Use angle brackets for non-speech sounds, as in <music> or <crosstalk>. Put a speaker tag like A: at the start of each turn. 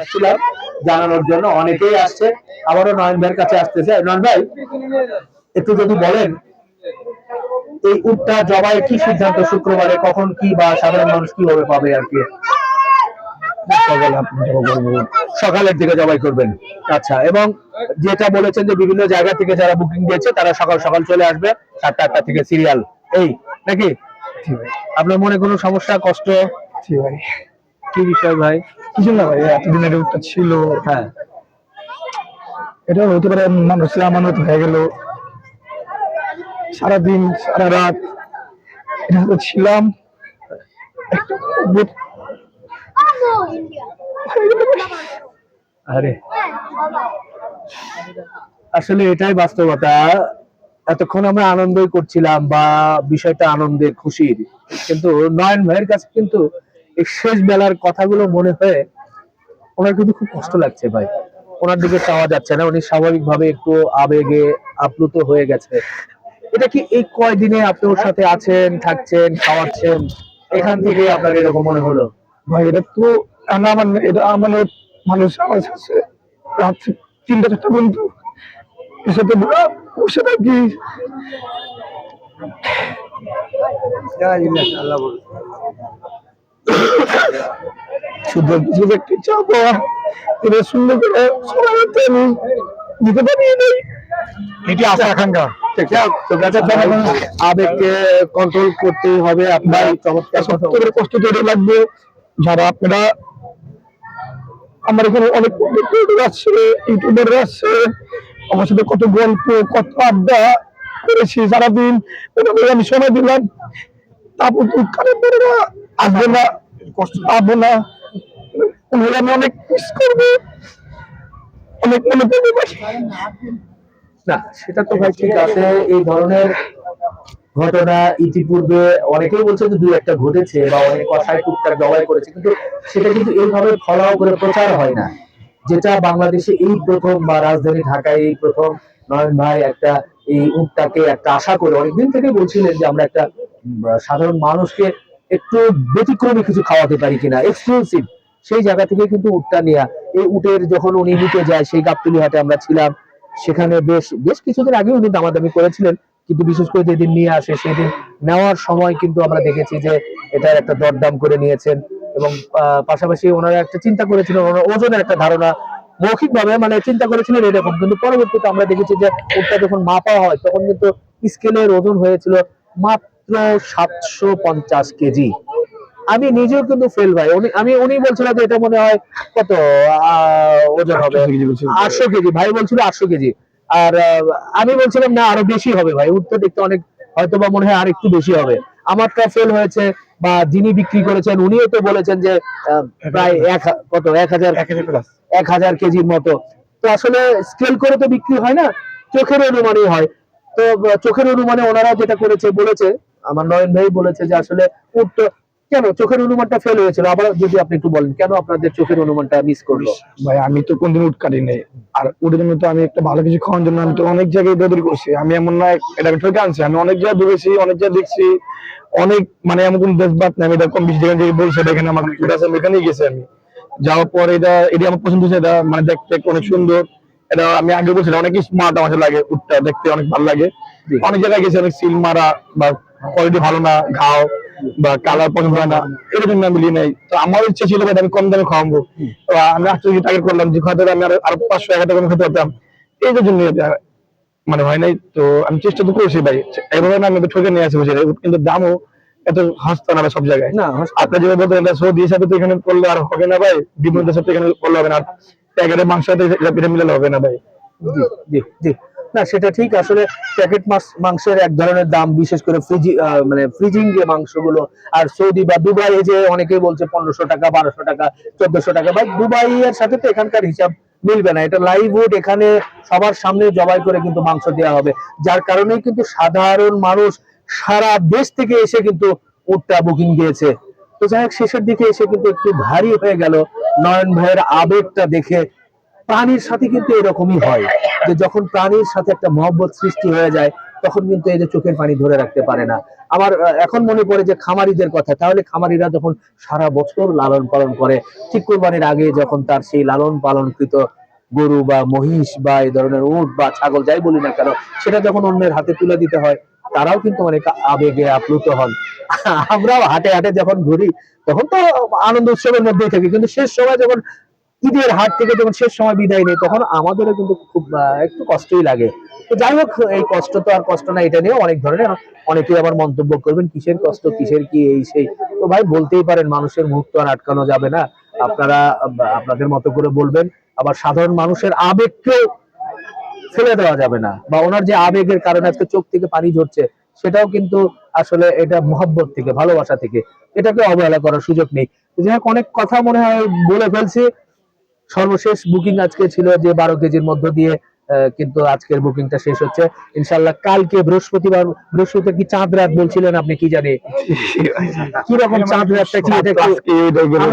A: আসছিলাম জানানোর জন্য অনেকেই আসছে। আবারও নয়ন ভাইয়ের কাছে আসতেছে। নয়ন ভাই একটু যদি বলেন এই উটটা জবাই কি সিদ্ধান্ত শুক্রবারে? কখন কি বা সাধারণ মানুষ কীভাবে পাবে আর কি? সকালের দিকে জবাই করবেন। আচ্ছা এবং যেটা বলেছেন যে বিভিন্ন জায়গা থেকে যারা বুকিং দিয়েছে তারা সকাল সকাল চলে আসবে। সাতটা আটটা থেকে সিরিয়াল এই নাকি? আপনার মনে কোনো সমস্যা কষ্ট? কি বিষয় ভাই?
B: কিছু না ভাই রোগটা ছিল।
A: হ্যাঁ।
B: এটা হতে পারে মানুষের আমানত হয়ে গেল। সারাদিন সারা রাত এটা ছিলাম।
A: আরে। আসলে এটাই বাস্তবতা। এতক্ষণ আমরা আনন্দই করছিলাম বা বিষয়টা আনন্দের খুশির। কিন্তু নয়ন ভাইয়ের কাছে কিন্তু এই শেষ বেলার কথাগুলো মনে হয়ে ওনার কিন্তু খুব কষ্ট লাগছে ভাই। ওনার দিকে চাওয়া যাচ্ছে না উনি স্বাভাবিকভাবে একটু আবেগে আপ্লুত হয়ে গেছে। এটা কি এই কয়দিনে আপনি ওর সাথে আছেন থাকছেন খাওয়াচ্ছেন? এখান থেকে আপনার এরকম মনে হলো?
B: ভাই এটা তো মানে এটা আমার মানুষ আমার সাথে রাত তিনটা চারটা পর্যন্ত। এর সাথে বসে থাকি শুধু কিছু একটি চাপা এটা সুন্দর করে সবাই আমি দিতে পারি নাই এটি আশা আকাঙ্ক্ষা।
A: আবেগকে কন্ট্রোল করতে হবে আপনার চমৎকার
B: কষ্ট তৈরি লাগবে। যারা আপনারা আমার এখানে অনেক ক্রিয়েটর আছে ইউটিউবার আছে আমার সাথে কত গল্প কত আড্ডা করেছি সারাদিন। আমি সময় দিলাম। তারপর আসবে না। কষ্ট পাবো না। আমি অনেক মিস করব। অনেক মনে
A: না, সেটা তো ভাই ঠিক আছে, এই ধরনের ঘটনা ইতিপূর্বে অনেকেই বলছে যে দুই একটা ঘটেছে বা অনেক কষায় টুকটাক জবাই করেছে, কিন্তু সেটা কিন্তু এইভাবে ফলাও করে প্রচার হয় না। যেটা বাংলাদেশে এই প্রথম বা রাজধানী ঢাকায় এই প্রথম নয়ন ভাই একটা এই উটটাকে একটা আশা করে অনেকদিন থেকে বলছিলেন যে আমরা একটা সাধারণ মানুষকে একটু ব্যতিক্রমী কিছু খাওয়াতে পারি কিনা এক্সক্লুসিভ সেই জায়গা থেকে কিন্তু উটটা নেওয়া এই উটের যখন উনি নিতে যায়, সেই গাবতলি হাটে আমরা ছিলাম। সেখানে বেশ বেশ কিছুদিন আগে উনি দামাদামি করেছিলেন। কিন্তু বিশেষ করে যেদিন নিয়ে আসে, সেদিন নেওয়ার সময় কিন্তু আমরা দেখেছি যে এটার একটা দরদাম করে নিয়েছেন। এবং পাশাপাশি ওনারা একটা চিন্তা করেছিলেন, ওনার ওজনের একটা ধারণা। মৌখিক ভাবে মানে চিন্তা করেছিলেন এরকম, কিন্তু পরবর্তীতে আমরা দেখেছি যে ওটা যখন মাপা হয়, তখন কিন্তু স্কেলের ওজন হয়েছিল মাত্র সাতশো পঞ্চাশ কেজি। আমি নিজেও কিন্তু ফেল ভাই। উনি আমি উনি যে এটা মনে হয় কত? ওজন হবে। আটশো কেজি ভাই বলছিল আটশো কেজি। আর আমি বলছিলাম না আরও বেশি হবে ভাই। দেখতে অনেক হয়তো বা মনে হয় আর একটু বেশি হবে। আমারটা ফেল হয়েছে বা যিনি বিক্রি করেছেন উনিও তো বলেছেন যে প্রায় এক কত? এক হাজার এক হাজার কেজির মতো। তো আসলে স্কেল করে তো বিক্রি হয় না চোখের অনুমানই হয়। তো চোখের অনুমানে ওনারা যেটা করেছে বলেছে আমার নয়ন ভাই বলেছে যে আসলে উট কেন চোখের অনুমানটা ফেল হয়েছিল? আবার যদি আপনি একটু বলেন কেন আপনাদের চোখের অনুমানটা মিস করল?
B: ভাই আমি তো কোনদিন উঠ কাটি নাই আর উঠের জন্য তো আমি একটা ভালো কিছু খাওয়ার জন্য আমি তো অনেক জায়গায় দৌড়ি করছি। আমি এমন না এটা আমি ঠকে আনছি। আমি অনেক জায়গায় দৌড়েছি অনেক জায়গায় দেখছি। অনেক মানে এমন কোন দেশ বাদ নাই আমি এটা কম বেশি যেখানে বলছি এখানে আমার উঠ আছে এখানেই গেছি আমি। যাওয়ার পর এটা এটা আমার পছন্দ হয়েছে এটা মানে দেখতে অনেক সুন্দর। এটা আমি আগে বলছি অনেক স্মার্ট আমার লাগে উঠটা দেখতে অনেক ভালো লাগে। অনেক জায়গায় গেছি অনেক সিল মারা বা কোয়ালিটি ভালো না ঘাও বা কালার পছন্দ হয় না এর জন্য আমি নিয়ে। নেই তো আমার ইচ্ছা ছিল যে আমি কম দামে খাওয়াবো। তো আমি আটশো টার্গেট করলাম যে হয়তো আমি আরও আরও পাঁচশো এক টাকা খেতে পারতাম এই জন্য মানে হয় নাই। তো আমি চেষ্টা তো করেছি ভাই। এভাবে না আমি ঠকে নিয়ে আসি বসে কিন্তু দামও এত সস্তা না সব জায়গায়।
A: না
B: আপনার যেভাবে বলতেন এটা সৌদি হিসাবে তো এখানে করলে আর হবে না ভাই। বিভিন্ন দেশের তো এখানে করলে হবে না। আর প্যাকেটের মাংস মিলালে হবে না ভাই।
A: জি জি জি। না, সেটা ঠিক। আসলে প্যাকেট মাছ, মাংসের এক ধরনের দাম, বিশেষ করে ফ্রিজি মানে ফ্রিজিং যে মাংসগুলো, আর সৌদি বা দুবাই যে অনেকেই বলছে পনেরোশো টাকা, বারোশো টাকা, চোদ্দশো টাকা বা দুবাই এর সাথে তো এখানকার হিসাব মিলবে না। এটা লাইভ উড এখানে সবার সামনে জবাই করে কিন্তু মাংস দেওয়া হবে। যার কারণে কিন্তু সাধারণ মানুষ সারা দেশ থেকে এসে কিন্তু উটটা বুকিং দিয়েছে। তো যাই হোক, শেষের দিকে এসে কিন্তু একটু ভারী হয়ে গেল। নয়ন ভাইয়ের আবেগটা দেখে প্রাণীর সাথে কিন্তু এরকমই হয় যে যখন প্রাণীর সাথে একটা মহব্বত সৃষ্টি হয়ে যায়, তখন কিন্তু এই যে চোখের পানি ধরে রাখতে পারে না। আমার এখন মনে পড়ে যে খামারিদের কথা, তাহলে খামারিরা যখন সারা বছর লালন পালন করে, ঠিক কোরবানির আগে যখন তার সেই লালন পালনকৃত গরু বা মহিষ বা এই ধরনের উট বা ছাগল যাই বলি না কেন, সেটা যখন অন্যের হাতে তুলে দিতে হয়, তারাও কিন্তু অনেক আবেগে আপ্লুত হন। আমরাও হাটে হাটে যখন ঘুরি, তখন তো আনন্দ উৎসবের মধ্যেই থাকি, কিন্তু শেষ সময় যখন ঈদের হাট থেকে যখন শেষ সময় বিদায় নেই, তখন আমাদেরও কিন্তু খুব একটু কষ্টই লাগে। তো যাই হোক, এই কষ্ট তো আর কষ্ট না, এটা নিয়েও অনেক ধরনের অনেকেই আবার মন্তব্য করবেন, কিসের কষ্ট, কিসের কি, এই সেই। তো ভাই, বলতেই পারেন, মানুষের মুখ তো আর আটকানো যাবে না। আপনারা, আপনাদের মতো করে বলবেন, আবার সাধারণ মানুষের আবেগকেও ফেলে দেওয়া যাবে না। বা ওনার যে আবেগের কারণে আজকে চোখ থেকে পানি ঝরছে, সেটাও কিন্তু আসলে এটা মহব্বত থেকে, ভালোবাসা থেকে, এটাকে অবহেলা করার সুযোগ নেই। যাই হোক, অনেক কথা মনে হয় বলে ফেলছি। সর্বশেষ বুকিং আজকে ছিল যে বারো কেজির মধ্য দিয়ে আহ, কিন্তু আজকের বুকিংটা শেষ হচ্ছে। ইনশাল্লাহ কালকে বৃহস্পতিবার বৃহস্পতিবার কি চাঁদ রাত বলছিলেন আপনি কি জানি? <laughs> কীরকম চাঁদ রাতটা কি এটা